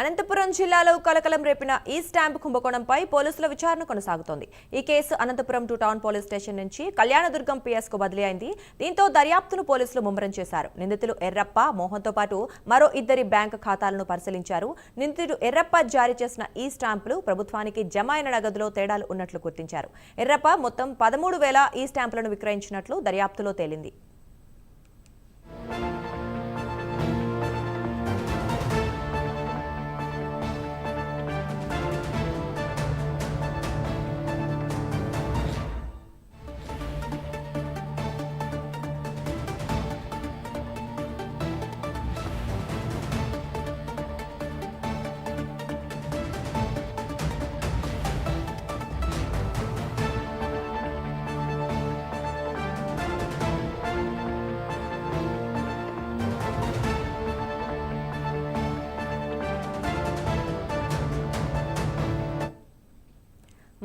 అనంతపురం జిల్లాలో కలకలం రేపిన ఈ స్టాంప్ కుంభకోణంపై పోలీసుల విచారణ కొనసాగుతోంది. ఈ case Anantapuram two town police station నుంచి కళ్యాణదుర్గం పిఎస్కు బదిలీ అయింది. దీంతో దర్యాప్తును పోలీసులు ముమ్మరం చేశారు. నిందితులు ఎర్రప్ప మోహన్తో పాటు మరో ఇద్దరి బ్యాంక్ ఖాతాలను పరిశీలించారు. నిందితుడు ఎర్రప్ప జారీ చేసిన ఈ స్టాంపులు ప్రభుత్వానికి జమ అయిన నగదులో తేడాలు ఉన్నట్లు గుర్తించారు. ఎర్రప్ప మొత్తం పదమూడు వేల ఈ స్టాంపులను విక్రయించినట్లు దర్యాప్తులో తేలింది.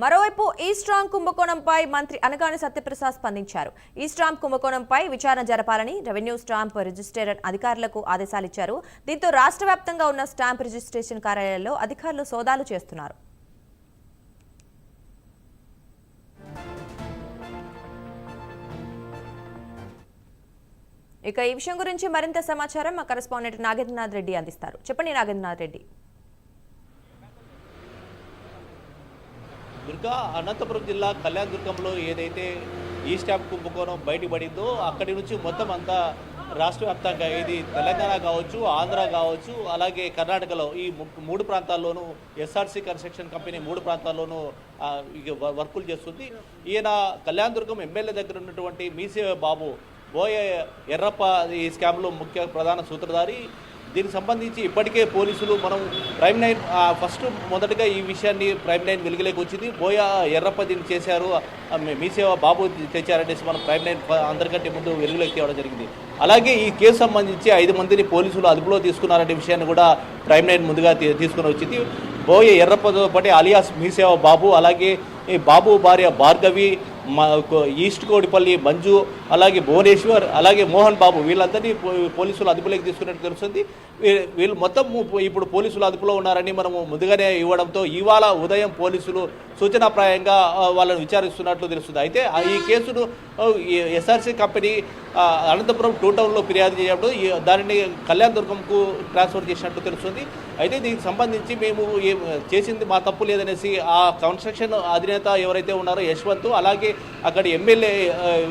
మరోవైపు ఈ స్ట్రాంగ్ కుంభకోణంపై మంత్రి అనగాని సత్యప్రసాద్ స్పందించారు. ఈ కుంభకోణంపై విచారణ జరపాలని రెవెన్యూ స్టాంప్ రిజిస్టర్ అధికారులకు ఆదేశాలు ఇచ్చారు దీంతో రాష్ట్ర వ్యాప్తంగా ఉన్న స్టాంప్ రిజిస్ట్రేషన్ కార్యాలయాల్లో అధికారులు సోదాలు చేస్తున్నారు. ఇక ఈ విషయం గురించి మరింత సమాచారం మా కరెస్పాండెంట్ నాగేంద్రనాథ్ రెడ్డి అందిస్తారు. చెప్పండి నాగేంద్రనాథ్ రెడ్డి. దుర్గా అనంతపురం జిల్లా కళ్యాణదుర్గంలో ఏదైతే ఈ స్టాంప్ కుంభకోణం బయటపడిందో అక్కడి నుంచి మొత్తం అంతా రాష్ట్ర వ్యాప్తంగా ఇది తెలంగాణ కావచ్చు ఆంధ్ర కావచ్చు అలాగే కర్ణాటకలో ఈ మూడు ప్రాంతాల్లోనూ ఎస్ఆర్సీ కన్స్ట్రక్షన్ కంపెనీ మూడు ప్రాంతాల్లోనూ ఇక వ- వర్కులు చేస్తుంది. ఈయన కళ్యాణదుర్గం ఎమ్మెల్యే దగ్గర ఉన్నటువంటి మీసే బాబు బోయ ఎర్రప్ప ఈ స్కామ్లో ముఖ్య ప్రధాన సూత్రధారి. దీనికి సంబంధించి ఇప్పటికే పోలీసులు మనం ప్రైమ్ లైన్ ఫస్ట్ మొదటగా ఈ విషయాన్ని ప్రైమ్ లైన్ వెలుగులోకి వచ్చింది. బోయా ఎర్రప్ప దీన్ని చేశారు. మీసేవ బాబు తెచ్చారనేసి మనం ప్రైమ్ లైన్ అందరికంటే ముందు వెలుగులోకి తేవడం జరిగింది. అలాగే ఈ కేసు సంబంధించి ఐదు మందిని పోలీసులు అదుపులో తీసుకున్నారనే విషయాన్ని కూడా ప్రైమ్ లైన్ ముందుగా తీసుకుని వచ్చింది. బోయ ఎర్రప్పతో పాటు అలియాస్ మీసేవ బాబు అలాగే ఈ బాబు భార్య భార్గవి మా ఈస్ట్ కోడిపల్లి మంజు అలాగే భువనేశ్వర్ అలాగే మోహన్ బాబు వీళ్ళందరినీ పో- పోలీసులు అదుపులోకి తీసుకున్నట్టు తెలుస్తుంది. వీళ్ళు మొత్తం ఇప్పుడు పోలీసులు అదుపులో ఉన్నారని మనము ముందుగానే ఇవ్వడంతో ఇవాళ ఉదయం పోలీసులు సూచనాప్రాయంగా వాళ్ళని విచారిస్తున్నట్లు తెలుస్తుంది. అయితే ఆ ఈ కేసును ఎస్ఆర్సీ కంపెనీ అనంతపురం టూ టౌన్లో ఫిర్యాదు చేయడం దానిని కళ్యాణ్ దుర్గంకు ట్రాన్స్ఫర్ చేసినట్లు తెలుస్తుంది. అయితే దీనికి సంబంధించి మేము ఏం చేసింది మా తప్పు లేదనేసి ఆ కన్స్ట్రక్షన్ అధినేత ఎవరైతే ఉన్నారో యశ్వంత్ అలాగే అక్కడ ఎమ్మెల్యే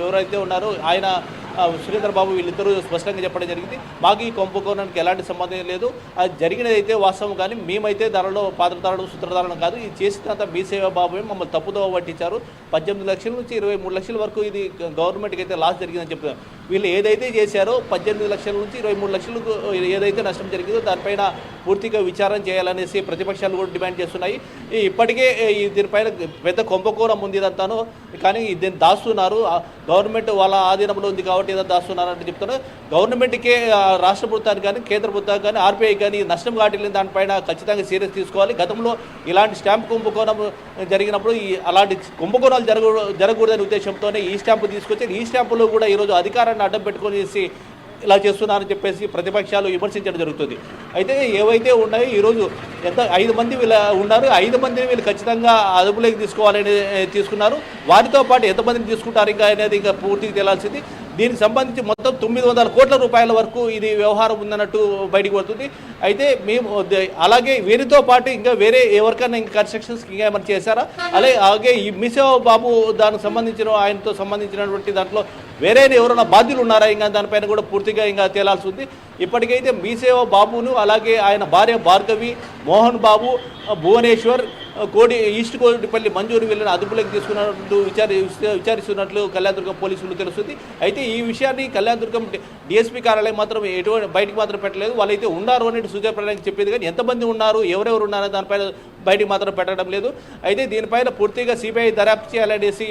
ఎవరైతే ఉన్నారో ఆయన ఆ, సురేంద్ర బాబు వీళ్ళిద్దరూ స్పష్టంగా చెప్పడం జరిగింది. మాకు ఈ కుంభకోణానికి ఎలాంటి సంబంధం లేదు. అది జరిగినది అయితే వాస్తవం కానీ మేమైతే దానిలో పాత్రధారణం సూత్రధారణం కాదు. ఇది చేసినంత మీ సేవ బాబు మమ్మల్ని తప్పుదోవ పట్టించారు. పద్దెనిమిది లక్షల నుంచి ఇరవై మూడు లక్షల వరకు ఇది గవర్నమెంట్కి అయితే లాస్ జరిగిందని చెప్తున్నారు వీళ్ళు ఏదైతే చేశారో పద్దెనిమిది లక్షల నుంచి ఇరవై మూడు లక్షలకు ఏదైతే నష్టం జరిగిందో దానిపైన పూర్తిగా విచారం చేయాలనేసి ప్రతిపక్షాలు కూడా డిమాండ్ చేస్తున్నాయి. ఇప్పటికే దీనిపైన పెద్ద కుంభకోణం ఉంది ఇదంతాను. కానీ దీన్ని దాస్తున్నారు. గవర్నమెంట్ వాళ్ళ ఆధీనంలో ఉంది కాబట్టి ఏదో దాస్తున్నారంటే చెప్తున్నారు. గవర్నమెంట్కే రాష్ట్ర ప్రభుత్వానికి కానీ కేంద్ర ప్రభుత్వానికి కానీ ఆర్బీఐ కానీ నష్టం కాటిల్లిన దానిపైన ఖచ్చితంగా సీరియస్ తీసుకోవాలి. గతంలో ఇలాంటి స్టాంప్ కుంభకోణం జరిగినప్పుడు ఈ అలాంటి కుంభకోణాలు జరగ జరగకూడదనే ఉద్దేశంతోనే ఈ స్టాంపు తీసుకొచ్చి ఈ స్టాంపులో కూడా ఈరోజు అధికారాన్ని అడ్డం పెట్టుకునేసి ఇలా చేస్తున్నారని చెప్పేసి ప్రతిపక్షాలు విమర్శించడం జరుగుతుంది. అయితే ఏవైతే ఉన్నాయో ఈరోజు ఎంత ఐదు మంది వీళ్ళ ఉన్నారు ఐదు మందిని వీళ్ళు ఖచ్చితంగా అదుపులోకి తీసుకోవాలని తీసుకున్నారు. వారితో పాటు ఎంతమందిని తీసుకుంటారు ఇంకా అనేది ఇంకా పూర్తిగా తేలాల్సింది దీనికి సంబంధించి మొత్తం తొమ్మిది వందల కోట్ల రూపాయల వరకు ఇది వ్యవహారం ఉందన్నట్టు బయటకు పడుతుంది అయితే మేము అలాగే వీరితో పాటు ఇంకా వేరే ఎవరికైనా ఇంకా కన్స్ట్రక్షన్స్ ఇంకా ఏమైనా చేశారా? అలాగే అలాగే ఈ మిసో బాబు దానికి సంబంధించిన ఆయనతో సంబంధించినటువంటి దాంట్లో వేరే ఎవరైనా బాధ్యులు ఉన్నారా? ఇంకా దానిపైన కూడా పూర్తిగా ఇంకా తేలాల్సి ఉంది. ఇప్పటికైతే మీసేవ బాబును అలాగే ఆయన భార్య భార్గవి మోహన్ బాబు భువనేశ్వర్ కోడి ఈస్ట్ కోడిపల్లి మంజూరు వీళ్ళని అదుపులోకి తీసుకున్నట్టు విచారి విచారిస్తున్నట్లు కళ్యాణదుర్గం పోలీసులు తెలుస్తుంది. అయితే ఈ విషయాన్ని కళ్యాణదుర్గం డిఎస్పీ కార్యాలయం మాత్రం ఎటువంటి బయటికి మాత్రం పెట్టలేదు. వాళ్ళైతే ఉన్నారు అనేది సూచనప్రాయానికి చెప్పేది కానీ ఎంతమంది ఉన్నారు ఎవరెవరు ఉన్నారో దానిపైన బయటికి మాత్రం పెట్టడం లేదు. అయితే దీనిపైన పూర్తిగా సిబిఐ దర్యాప్తు చేయాలనేసి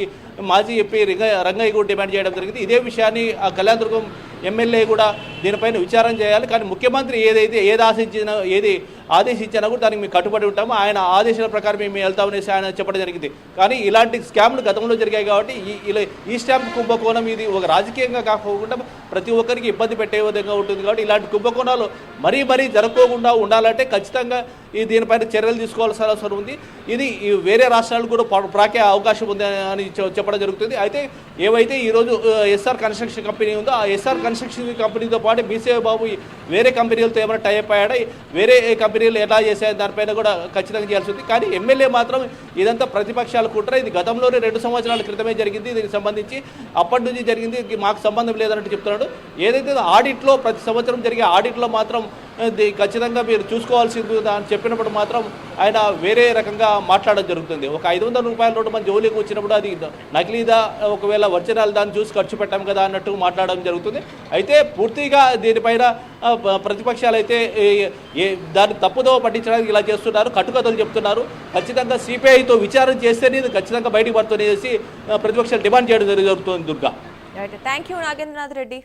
మాజీ ఎంపీ రంగ రంగయ్య కూడా డిమాండ్ చేయడం జరిగింది. ఇదే విషయాన్ని ఆ కళ్యాణదుర్గం ఎమ్మెల్యే కూడా దీనిపైన విచారం చేయాలి. కానీ ముఖ్యమంత్రి ఏదైతే ఏది ఆశించిన ఏది ఆదేశించినా కూడా దానికి మేము కట్టుబడి ఉంటాము. ఆయన ఆదేశాల ప్రకారం మేము వెళ్తామనేసి ఆయన చెప్పడం జరిగింది. కానీ ఇలాంటి స్కామ్లు గతంలో జరిగాయి కాబట్టి ఈ ఇలా ఈ స్టాంప్ కుంభకోణం ఇది ఒక రాజకీయంగా కాకుండా ప్రతి ఒక్కరికి ఇబ్బంది పెట్టే విధంగా ఉంటుంది కాబట్టి ఇలాంటి కుంభకోణాలు మరీ మరీ జరగకుండా ఉండాలంటే ఖచ్చితంగా ఈ దీనిపైన చర్యలు తీసుకోవాల్సిన అవసరం ఉంది. ఇది వేరే రాష్ట్రాలు కూడా ప్రాకే అవకాశం ఉంది అని చెప్పడం జరుగుతుంది. అయితే ఏవైతే ఈరోజు ఎస్ఆర్ కన్స్ట్రక్షన్ కంపెనీ ఉందో ఆ ఎస్ఆర్ కన్స్ట్రక్షన్ కంపెనీతో పాటు బీసీ బాబు వేరే కంపెనీలతో ఏమైనా టైప్ అయ్యాడా? వేరే కంపెనీలు ఎలా చేశాయి? దానిపైన కూడా ఖచ్చితంగా చేయాల్సి ఉంది. కానీ ఎమ్మెల్యే మాత్రం ఇదంతా ప్రతిపక్షాలు కుట్ర. ఇది గతంలోనే రెండు సంవత్సరాల క్రితమే జరిగింది. దీనికి సంబంధించి అప్పటి నుంచి జరిగింది. ఇది మాకు సంబంధం లేదన్నట్టు చెప్తున్నాడు. ఏదైతే ఆడిట్లో ప్రతి సంవత్సరం జరిగే ఆడిట్లో మాత్రం ఖచ్చితంగా మీరు చూసుకోవాల్సింది అని చెప్పినప్పుడు మాత్రం ఆయన వేరే రకంగా మాట్లాడడం జరుగుతుంది. ఒక ఐదు వందల రూపాయల నోటు మన జోలికి వచ్చినప్పుడు అది నకిలీదా ఒకవేళ ఒరిజినల్ దాన్ని చూసి ఖర్చు పెట్టాం కదా అన్నట్టు మాట్లాడడం జరుగుతుంది. అయితే పూర్తిగా దీనిపైన ప్రతిపక్షాలు అయితే ఏ- దాన్ని తప్పుదో పట్టించడానికి ఇలా చేస్తున్నారు కట్టుకథలు చెప్తున్నారు. ఖచ్చితంగా సిపిఐతో విచారణ చేస్తేనే ఇది ఖచ్చితంగా బయటకు పడుతుంది చేసి ప్రతిపక్షాలు డిమాండ్ చేయడం జరుగుతుంది Durga. Thank you Nagendranath Reddy.